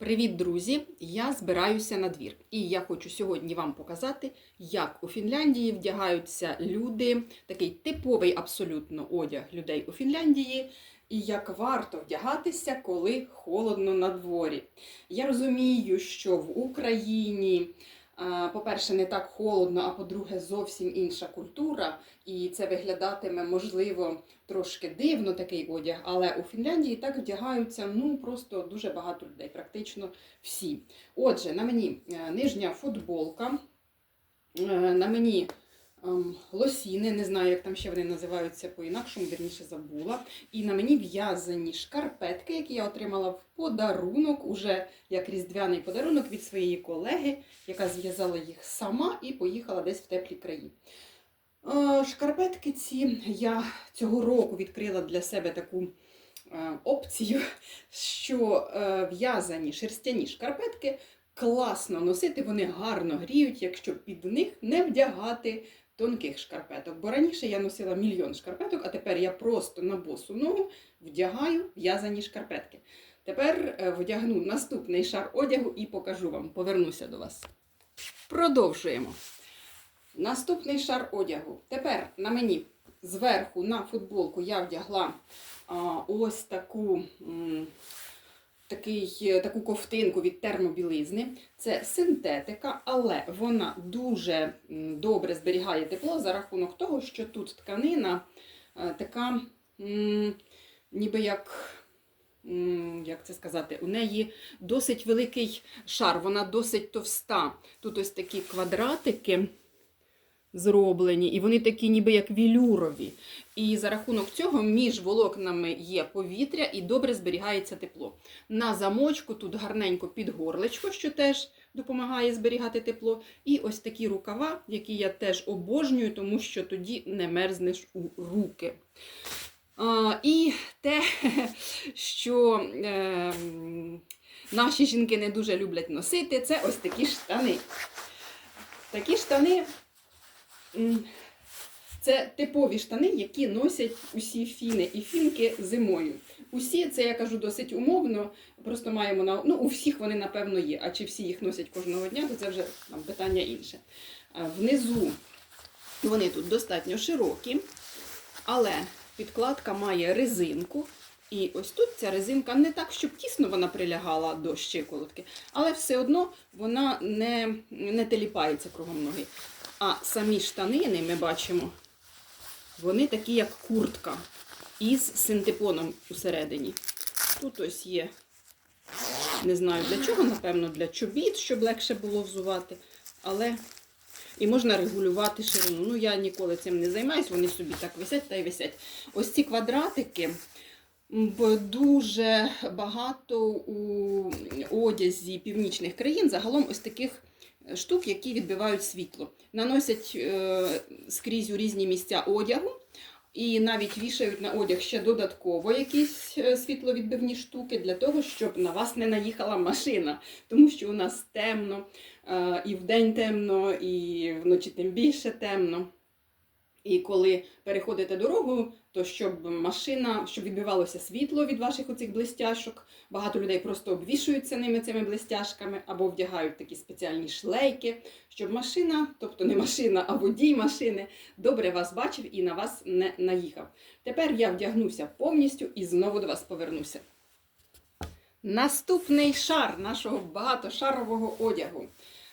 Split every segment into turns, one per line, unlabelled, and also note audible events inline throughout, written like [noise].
Привіт, друзі! Я збираюся на двір. І я хочу сьогодні вам показати, як у Фінляндії вдягаються люди, такий типовий абсолютно одяг людей у Фінляндії, і як варто вдягатися, коли холодно на дворі. Я розумію, що в Україні, по-перше, не так холодно, а по-друге, зовсім інша культура, і це виглядатиме, можливо, трошки дивно такий одяг, але у Фінляндії так вдягаються ну просто дуже багато людей, практично всі. Отже, на мені е, нижня футболка, е, на мені лосіни, не знаю, як там ще вони називаються по-інакшому, вірніше забула. І на мені в'язані шкарпетки, які я отримала в подарунок, уже як різдвяний подарунок від своєї колеги, яка зв'язала їх сама і поїхала десь в теплі краї. Е, Шкарпетки ці я цього року відкрила для себе таку е, опцію, що е, в'язані шерстяні шкарпетки класно носити, вони гарно гріють, якщо під них не вдягати тонких шкарпеток. Бо раніше я носила мільйон шкарпеток, а тепер я просто на босу ногу вдягаю в'язані шкарпетки. Тепер е, вдягну наступний шар одягу і покажу вам. Повернуся до вас. Продовжуємо. Наступний шар одягу. Тепер на мені зверху на футболку я вдягла а, ось таку, м, такий, е, таку ковтинку від термобілизни. Це синтетика, але вона дуже добре зберігає тепло за рахунок того, що тут тканина е, така, ніби як. Як це сказати, у неї досить великий шар, вона досить товста. Тут ось такі квадратики зроблені, і вони такі ніби як вілюрові. І за рахунок цього між волокнами є повітря і добре зберігається тепло. На замочку тут гарненько під горлечко, що теж допомагає зберігати тепло. І ось такі рукава, які я теж обожнюю, тому що тоді не мерзнеш у руки. А, і те, [laughs] що е, наші жінки не дуже люблять носити, це ось такі штани. Такі штани Це типові штани, які носять усі фіни і фінки зимою. Усі, це я кажу досить умовно, просто маємо на ну, у всіх вони, напевно, є. А чи всі їх носять кожного дня, то це вже там, питання інше. Внизу вони тут достатньо широкі, але підкладка має резинку. І ось тут ця резинка не так, щоб тісно вона прилягала до щиколотки, але все одно вона не, не теліпається кругом ноги. А самі штанини ми бачимо, вони такі, як куртка, із синтепоном усередині. Тут ось є, не знаю для чого, напевно, для чобіт, щоб легше було взувати. Але і можна регулювати ширину. Ну, я ніколи цим не займаюся, вони собі так висять та й висять. Ось ці квадратики. Дуже багато у одязі північних країн загалом ось таких штук, які відбивають світло. Наносять е, скрізь у різні місця одягу. І навіть вішають на одяг ще додатково якісь е, світловідбивні штуки для того, щоб на вас не наїхала машина. Тому що у нас темно, е, і вдень темно, і вночі тим більше темно. І коли переходите дорогу, то щоб машина, щоб відбивалося світло від ваших оцих блистяшок, багато людей просто обвішуються ними цими блистяшками або вдягають такі спеціальні шлейки, щоб машина, тобто не машина, а водій машини, добре вас бачив і на вас не наїхав. Тепер я вдягнуся повністю і знову до вас повернуся. Наступний шар нашого багатошарового одягу.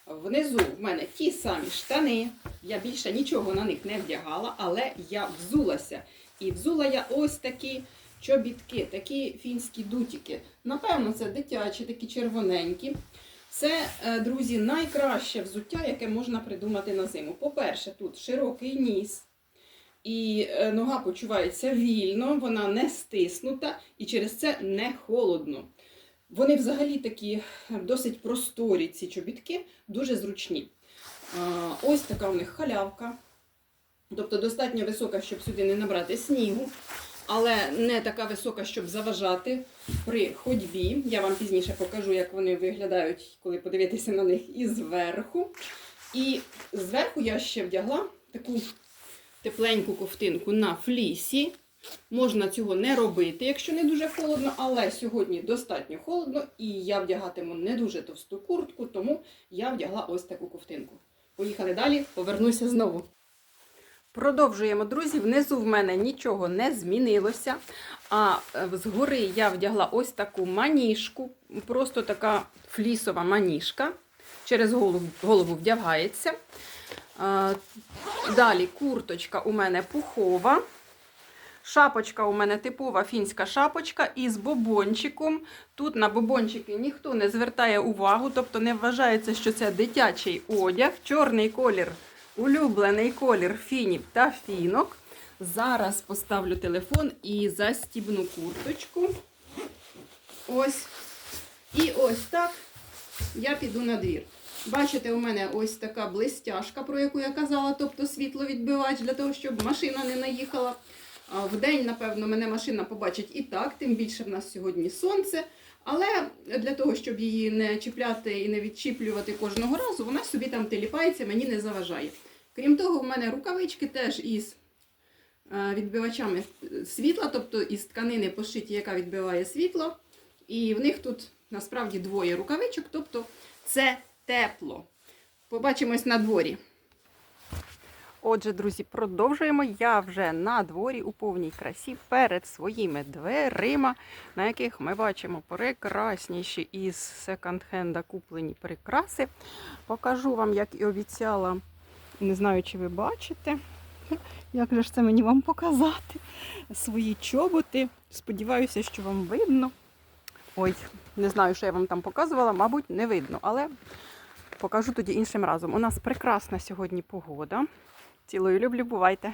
Внизу в мене ті самі штани. Я більше нічого на них не вдягала, але я взулася. І взула я ось такі чобітки, такі фінські дутіки. Напевно, це дитячі, такі червоненькі. Це, е, друзі, найкраще взуття, яке можна придумати на зиму. По-перше, тут широкий ніс. І е, нога почувається вільно, вона не стиснута і через це не холодно. Вони взагалі такі е, досить просторі, ці чобітки, дуже зручні. Ось така у них халявка. Тобто достатньо висока, щоб сюди не набрати снігу, але не така висока, щоб заважати при ходьбі. Я вам пізніше покажу, як вони виглядають, коли подивитися на них і зверху. І зверху я ще вдягла таку тепленьку ковтинку на флісі. Можна цього не робити, якщо не дуже холодно, але сьогодні достатньо холодно, і я вдягатиму не дуже товсту куртку, тому я вдягла ось таку ковтинку. Поїхали далі, повернуся знову. Продовжуємо, друзі. Внизу в мене нічого не змінилося. А е, згори я вдягла ось таку маніжку, просто така флісова маніжка. Через голову, голову вдягається. Далі курточка у мене пухова. Шапочка у мене типова фінська шапочка із бобончиком. Тут на бобончики ніхто не звертає увагу, тобто не вважається, що це дитячий одяг. Чорний колір, улюблений колір фінів та фінок. Зараз поставлю телефон і застібну курточку. Ось. І ось так я піду на двір. Бачите, у мене ось така блистяшка, про яку я казала, тобто світловідбивач, для того, щоб машина не наїхала. А Вдень, напевно, мене машина побачить і так, тим більше в нас сьогодні сонце. Але для того, щоб її не чіпляти і не відчіплювати кожного разу, вона собі там теліпається, мені не заважає. Крім того, в мене рукавички теж із е, відбивачами світла, тобто із тканини пошиті, яка відбиває світло. І в них тут насправді двоє рукавичок, тобто це тепло. Побачимось на дворі. Отже, друзі, продовжуємо. Я вже на дворі у повній красі перед своїми дверима, на яких ми бачимо прекрасніші із секонд-хенда куплені прикраси. Покажу вам, як і обіцяла. Не знаю, чи ви бачите. [laughs] Як же ж це мені вам показати? Свої чоботи. Сподіваюся, що вам видно. Ой, не знаю, що я вам там показувала, мабуть, не видно, але покажу тоді іншим разом. У нас прекрасна сьогодні погода. Цілую люблю, бувайте!